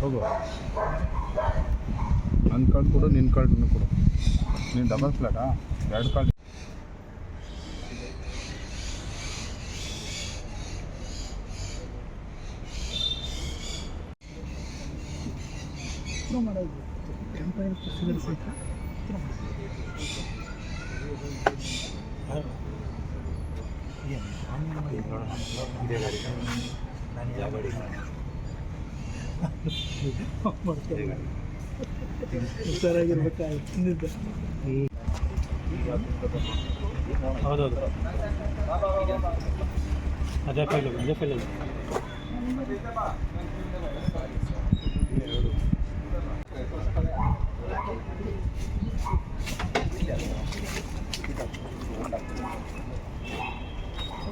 ಹೋಗು. ನನ್ನ ಕಾರ್ಡ್ ಕೊಡು ನಿನ್ನ ಕಾರ್ಡನ್ನು ಕೊಡು. ನೀನು ಡಬಲ್ ಫ್ಲಾಟಾ ಎರಡು ಕಾರ್ಡ್ ಮಾಡೋದು ಹೌದೌದು. ಅದೇ ಫೈಲ್ ಅದೇ ಫೈಲ್